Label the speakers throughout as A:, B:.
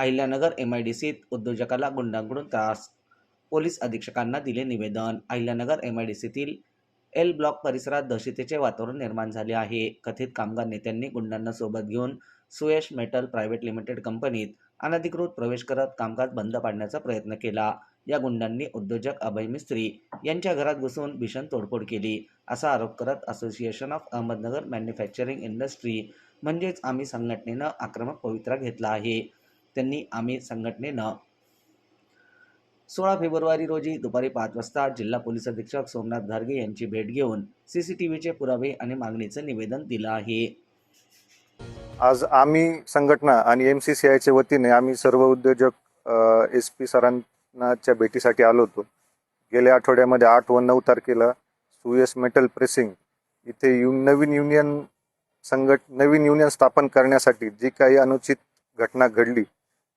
A: Ahilyanagar M I D सीत उद्योजकाला गुंडांकडून त्रास. पोलीस अधीक्षकांना दिले निवेदन. अहिल्यानगर एम आय डी सीतील एल ब्लॉक परिसरात दहशतीचे वातावरण निर्माण झाले आहे. कथित कामगार नेत्यांनी गुंडांना सोबत घेऊन सुयश मेटल प्रायव्हेट लिमिटेड कंपनीत अनधिकृत प्रवेश करत कामकाज बंद पाडण्याचा प्रयत्न केला. या गुंडांनी उद्योजक अभय मिस्त्री यांच्या घरात घुसून भीषण तोडफोड केली. असा आरोप करत association of Ahmednagar manufacturing industry म्हणजेच आम्ही संघटनेनं आक्रमक पवित्रा घेतला आहे. त्यांनी आम्ही संघटनेनं सोळा फेब्रुवारी रोजी दुपारी पाच वाजता जिल्हा पोलीस अधीक्षक सोमनाथ घारगे यांची भेट घेऊन सी सी टी व्हीचे पुरावे आणि मागणीचं निवेदन दिलं आहे.
B: आज आम्ही संघटना आणि एम सी सी आयच्या वतीने आम्ही सर्व उद्योजक एस पी सरांनाच्या भेटीसाठी आलो होतो. गेल्या आठवड्यामध्ये आठ व नऊ तारखेला सुयस मेटल प्रेसिंग इथे यु नवीन युनियन संघट नवीन युनियन स्थापन करण्यासाठी जी काही अनुचित घटना घडली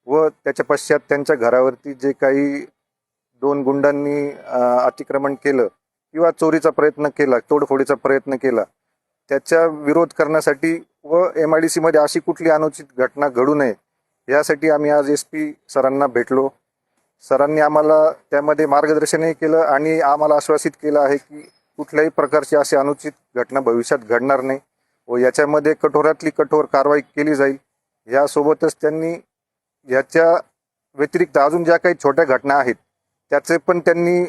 B: व त्याच्या पश्चात त्यांच्या घरावरती जे काही दोन गुंडांनी अतिक्रमण केलं किंवा चोरीचा प्रयत्न केला तोडफोडीचा प्रयत्न केला त्याचा विरोध करण्यासाठी व एम आय डी सीमध्ये अशी कुठली अनुचित घटना घडू नये यासाठी आम्ही आज एस पी सरांना भेटलो. सरांनी आम्हाला त्यामध्ये मार्गदर्शनही केलं आणि आम्हाला आश्वासित केलं आहे की कुठल्याही प्रकारची अशी अनुचित घटना भविष्यात घडणार नाही व याच्यामध्ये कठोरातली कठोर कारवाई केली जाईल. यासोबतच त्यांनी याच्या व्यतिरिक्त अजून ज्या काही छोट्या घटना आहेत त्याचे पण त्यांनी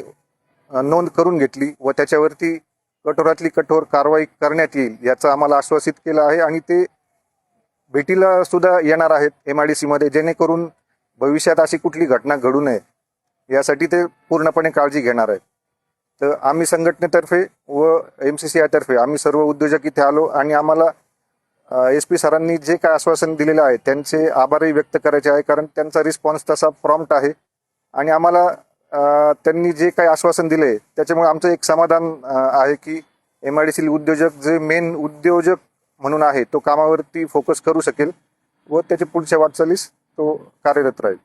B: नोंद करून घेतली व त्याच्यावरती कठोरातली कठोर कारवाई करण्यात येईल याचं आम्हाला आश्वासित केलं आहे आणि ते भेटीला सुद्धा येणार आहेत एम आय डी सीमध्ये जेणेकरून भविष्यात अशी कुठली घटना घडू नये यासाठी ते पूर्णपणे काळजी घेणार आहेत. तर आम्ही संघटनेतर्फे व एम सी सी आयतर्फे आम्ही सर्व उद्योजक इथे आलो आणि आम्हाला एस पी सरांनी जे काय आश्वासन दिलेलं आहे त्यांचे आभारही व्यक्त करायचे आहे कारण त्यांचा रिस्पॉन्स तसा प्रॉम्प्ट आहे. आणि आम्हाला त्यांनी जे काही आश्वासन दिले त्याच्यामुळे आमचं एक समाधान आहे की एम आय डी सी उद्योजक जे मेन उद्योजक म्हणून आहे तो कामावरती फोकस करू शकेल व त्याच्या पुढच्या वाटचालीस तो कार्यरत राहील.